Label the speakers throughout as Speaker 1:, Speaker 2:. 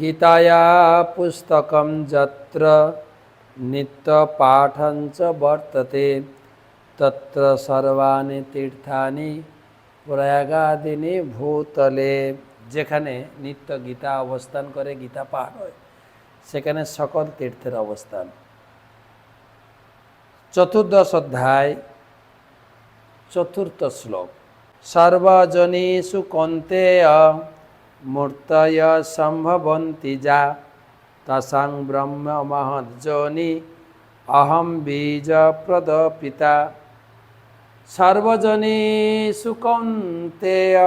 Speaker 1: গীতায়া পুস্তকম যত্র নিত্যপাঠঞ্চ বর্ততে তত্র সর্বাণি তীর্থানি প্রয়াগাদিনী ভূতলে যেখানে নিত্য গীতা অবস্থান করে, গীতা পাঠ হয়, সেখানে সকল তীর্থের অবস্থান। চতুর্দশ অধ্যায়, চতুর্থ শ্লোক। সর্বজনীষু কন্তেয় মূর্তয় সম্ভবন্তি যা তসাং ব্রহ্ম মহজ্জনি অহম বীজ প্রদপিতা সর্বজনীষু কন্তেয়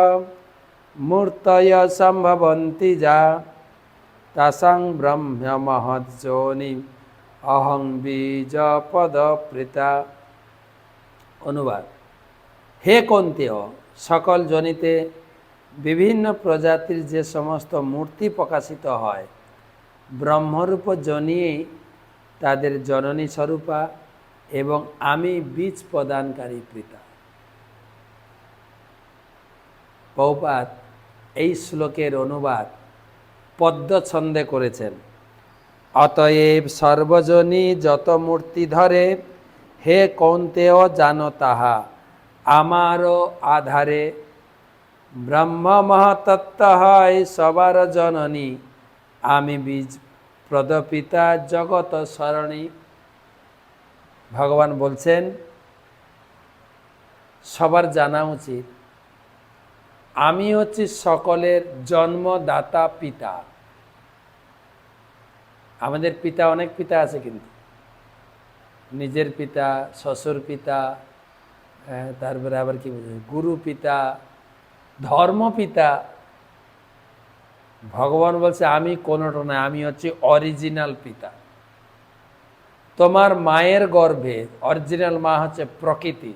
Speaker 1: মূর্তয় সম্ভবন্তি যা তসাং ব্রহ্ম মহজ্জনি অহং বীজ পদপ্রীতা অনুবাদ হে কন্তেয় সকল জনিতে বিভিন্ন প্রজাতির যে সমস্ত মূর্তি প্রকাশিত হয়, ব্রহ্মরূপ জনিয়ে তাদের জননী স্বরূপা এবং আমি বীজ প্রদানকারী পিতা। পৌপাত এই শ্লোকের অনুবাদ পদ্ম ছন্দে করেছেন। অতএব সর্বজনী যত মূর্তি ধরে, হে কৌন্তেয় জানো তাহা, আমারও আধারে ব্রহ্ম মহাতত্ত্ব হয় সবার জননী। আমি বীজ প্রদপিতা জগত সরণী ভগবান বলছেন, সবার জানা উচিত। আমি হচ্ছি সকলের জন্মদাতা পিতা। আমাদের পিতা, অনেক পিতা আছে কিন্তু। নিজের পিতা, শ্বশুর পিতা তারপরে আবার কি বলছে গুরু পিতা ধর্ম পিতা ভগবান বলছে, আমি কোনোটা না আমি হচ্ছে অরিজিনাল পিতা। তোমার মায়ের গর্ভে অরিজিনাল মা হচ্ছে প্রকৃতি।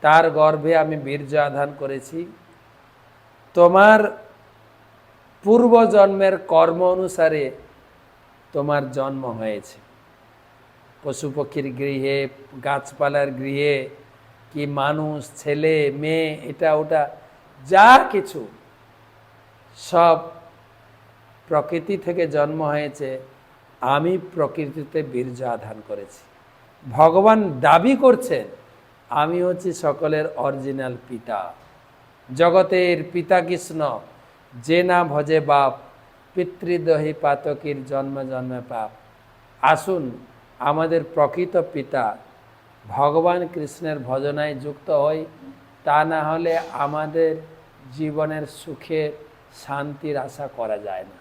Speaker 1: তার গর্ভে আমি বীর্য আধান করেছি। তোমার পূর্বজন্মের কর্ম অনুসারে তোমার জন্ম হয়েছে। পশু পক্ষীর গৃহে, গাছপালার গৃহে, কি মানুষ, ছেলে, মেয়ে, এটা, ওটা যা কিছু সব প্রকৃতি থেকে জন্ম হয়েছে, আমি প্রকৃতিতে বীর্য আধান করেছি। ভগবান দাবি করছেন, আমি হচ্ছি সকলের অরিজিনাল পিতা। জগতের পিতা কৃষ্ণ, যে না ভজে বাপ পিতৃদহী পাতকীর জন্ম জন্মে পাপ। আসুন, আমাদের প্রকৃত পিতা ভগবান কৃষ্ণের ভজনায় যুক্ত হই। তা না হলে আমাদের জীবনের সুখে শান্তির আশা করা যায় না।